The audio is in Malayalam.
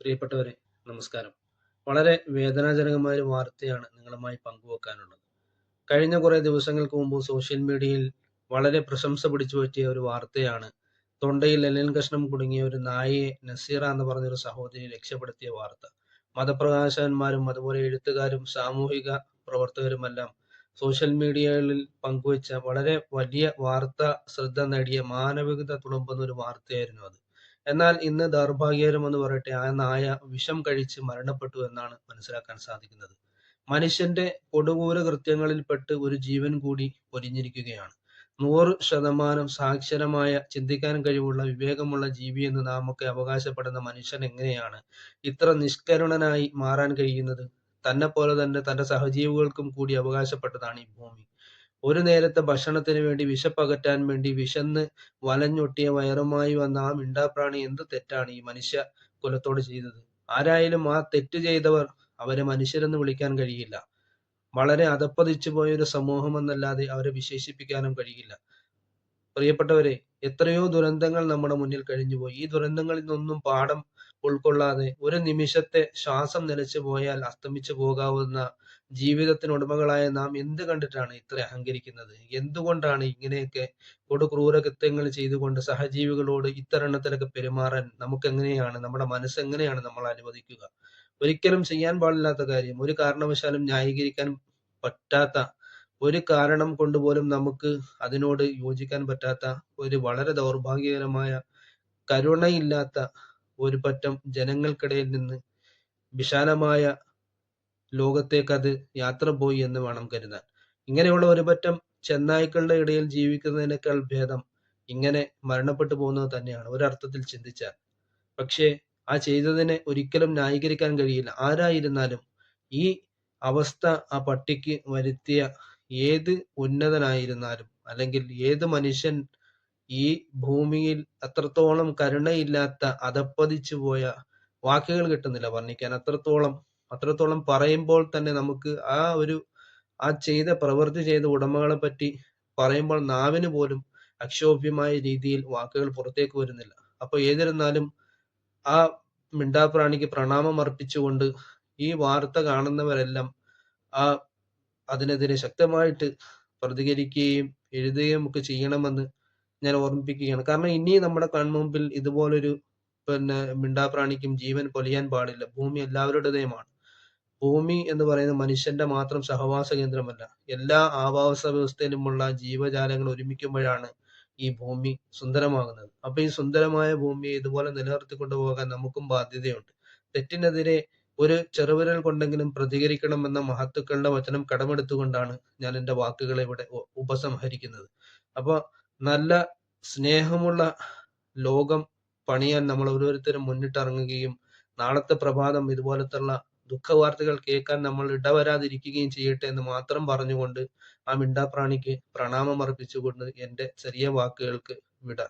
പ്രിയപ്പെട്ടവരെ നമസ്കാരം. വളരെ വേദനാജനകമായ ഒരു വാർത്തയാണ് നിങ്ങളുമായി പങ്കുവെക്കാനുള്ളത്. കഴിഞ്ഞ കുറേ ദിവസങ്ങൾക്ക് മുമ്പ് സോഷ്യൽ മീഡിയയിൽ വളരെ പ്രശംസ പിടിച്ചു പറ്റിയ ഒരു വാർത്തയാണ് തൊണ്ടയിൽ എല്ലിൻ കഷ്ണം കുടുങ്ങിയ ഒരു നായയെ നസീറ എന്ന് പറഞ്ഞൊരു സഹോദരി രക്ഷപ്പെടുത്തിയ വാർത്ത. മതപ്രകാശകന്മാരും അതുപോലെ എഴുത്തുകാരും സാമൂഹിക പ്രവർത്തകരുമെല്ലാം സോഷ്യൽ മീഡിയകളിൽ പങ്കുവച്ച വളരെ വലിയ വാർത്ത ശ്രദ്ധ നേടിയ മാനവികത തുളുമ്പുന്ന ഒരു വാർത്തയായിരുന്നു അത്. എന്നാൽ ഇന്ന് ദൗർഭാഗ്യകരം എന്ന് പറയട്ടെ ആ നായ വിഷം കഴിച്ച് മരണപ്പെട്ടു എന്നാണ് മനസ്സിലാക്കാൻ സാധിക്കുന്നത്. മനുഷ്യന്റെ കൊടുകൂര കൃത്യങ്ങളിൽപ്പെട്ട് ഒരു ജീവൻ കൂടി പൊരിഞ്ഞിരിക്കുകയാണ് നൂറ് ശതമാനം സാക്ഷരമായ ചിന്തിക്കാൻ കഴിവുള്ള വിവേകമുള്ള ജീവി എന്ന് നാം ഒക്കെ അവകാശപ്പെടുന്ന മനുഷ്യൻ എങ്ങനെയാണ് ഇത്ര നിഷ്കരുണനായി മാറാൻ കഴിയുന്നത്? തന്നെ പോലെ തന്നെ തന്റെ സഹജീവികൾക്കും കൂടി അവകാശപ്പെട്ടതാണ് ഈ ഭൂമി. ഒരു നേരത്തെ ഭക്ഷണത്തിന് വേണ്ടി വിശപ്പകറ്റാൻ വേണ്ടി വിശന്ന് വലഞ്ഞൊട്ടിയ വയറുമായി വന്ന ആ മിണ്ടാപ്രാണി എന്ത് തെറ്റാണ് ഈ മനുഷ്യ കുലത്തോട് ചെയ്തത്? ആരായാലും ആ തെറ്റ് ചെയ്തവർ അവരെ മനുഷ്യരെന്ന് വിളിക്കാൻ കഴിയില്ല. വളരെ അധപ്പതിച്ചു പോയ ഒരു സമൂഹം എന്നല്ലാതെ അവരെ വിശേഷിപ്പിക്കാനും കഴിയില്ല. പ്രിയപ്പെട്ടവരെ എത്രയോ ദുരന്തങ്ങൾ നമ്മുടെ മുന്നിൽ കഴിഞ്ഞുപോയി. ഈ ദുരന്തങ്ങളിൽ നിന്നൊന്നും പാഠം ഉൾക്കൊള്ളാതെ ഒരു നിമിഷത്തെ ശ്വാസം നിലച്ചു പോയാൽ അസ്തമിച്ചു പോകാവുന്ന ജീവിതത്തിന് ഉടമകളായ നാം എന്ത് കണ്ടിട്ടാണ് ഇത്ര അഹങ്കരിക്കുന്നത്? എന്തുകൊണ്ടാണ് ഇങ്ങനെയൊക്കെ കൊടുക്രൂരകൃത്യങ്ങൾ ക്രൂര കൃത്യങ്ങൾ ചെയ്തുകൊണ്ട് സഹജീവികളോട് ഇത്തരണത്തിലൊക്കെ പെരുമാറാൻ നമുക്ക് എങ്ങനെയാണ് നമ്മുടെ മനസ്സ് എങ്ങനെയാണ് നമ്മൾ അനുവദിക്കുക? ഒരിക്കലും ചെയ്യാൻ പാടില്ലാത്ത കാര്യം ഒരു കാരണവശാലും ന്യായീകരിക്കാൻ പറ്റാത്ത ഒരു കാരണം കൊണ്ട് പോലും നമുക്ക് അതിനോട് യോജിക്കാൻ പറ്റാത്ത ഒരു വളരെ ദൗർഭാഗ്യകരമായ കരുണയില്ലാത്ത ഒരു പറ്റം ജനങ്ങൾക്കിടയിൽ നിന്ന് വിശാലമായ ലോകത്തേക്ക് അത് യാത്ര പോയി എന്ന് വേണം കരുതാൻ. ഇങ്ങനെയുള്ള ഒരു പറ്റം ചെന്നായ്ക്കളുടെ ഇടയിൽ ജീവിക്കുന്നതിനേക്കാൾ ഭേദം ഇങ്ങനെ മരണപ്പെട്ടു പോകുന്നത് തന്നെയാണ്. ഒരർത്ഥത്തിൽ ചിന്തിച്ചാൽ. പക്ഷേ ആ ചെയ്തതിനെ ഒരിക്കലും ന്യായീകരിക്കാൻ കഴിയില്ല. ആരായിരുന്നാലും ഈ അവസ്ഥ ആ പട്ടിക്ക് വരുത്തിയ ഏത് ഉന്നതനായിരുന്നാലും അല്ലെങ്കിൽ ഏത് മനുഷ്യൻ ഈ ഭൂമിയിൽ അത്രത്തോളം കരുണയില്ലാത്ത അധപ്പതിച്ചു പോയ വാക്കുകൾ കിട്ടുന്നില്ല. വർണിക്കാൻ അത്രത്തോളം അത്രത്തോളം പറയുമ്പോൾ തന്നെ നമുക്ക് ആ ഒരു ആ ചെയ്ത പ്രവൃത്തി ചെയ്ത ഉടമകളെ പറ്റി പറയുമ്പോൾ നാവിന് പോലും അക്ഷോഭ്യമായ രീതിയിൽ വാക്കുകൾ പുറത്തേക്ക് വരുന്നില്ല. അപ്പൊ ഏതിരുന്നാലും ആ മിണ്ടാപ്രാണിക്ക് പ്രണാമം അർപ്പിച്ചുകൊണ്ട് ഈ വാർത്ത കാണുന്നവരെല്ലാം ആ അതിനെതിരെ ശക്തമായിട്ട് പ്രതികരിക്കുകയും എഴുതുകയും ഒക്കെ ചെയ്യണമെന്ന് ഞാൻ ഓർമ്മിപ്പിക്കുകയാണ് കാരണം ഇനി നമ്മുടെ കൺമുമ്പിൽ ഇതുപോലൊരു പിന്നെ മിണ്ടാപ്രാണിക്കും ജീവൻ പൊലിയാൻ പാടില്ല. ഭൂമി എല്ലാവരുടേതുമാണ് ഭൂമി എന്ന് പറയുന്നത് മനുഷ്യന്റെ മാത്രം സഹവാസ കേന്ദ്രമല്ല. എല്ലാ ആവാസ വ്യവസ്ഥയിലുമുള്ള ജീവജാലങ്ങൾ ഒരുമിക്കുമ്പോഴാണ് ഈ ഭൂമി സുന്ദരമാകുന്നത്. അപ്പൊ ഈ സുന്ദരമായ ഭൂമിയെ ഇതുപോലെ നിലനിർത്തി കൊണ്ടുപോകാൻ നമുക്കും ബാധ്യതയുണ്ട്. തെറ്റിനെതിരെ ഒരു ചെറുവിരൽ കൊണ്ടെങ്കിലും പ്രതികരിക്കണമെന്ന മഹത്തുക്കളുടെ വചനം കടമെടുത്തുകൊണ്ടാണ് ഞാൻ എന്റെ വാക്കുകളെ ഇവിടെ ഉപസംഹരിക്കുന്നത്. അപ്പൊ നല്ല സ്നേഹമുള്ള ലോകം പണിയാൻ നമ്മൾ ഓരോരുത്തരും മുന്നിട്ടിറങ്ങുകയും നാളത്തെ പ്രഭാതം ഇതുപോലത്തുള്ള ദുഃഖവാർത്തകൾ കേൾക്കാൻ നമ്മൾ ഇടവരാതിരിക്കുകയും ചെയ്യട്ടെ എന്ന് മാത്രം പറഞ്ഞുകൊണ്ട് ആ മിണ്ടാപ്രാണിക്ക് പ്രണാമം അർപ്പിച്ചുകൊണ്ട് എന്റെ ചെറിയ വാക്കുകൾക്ക് വിട.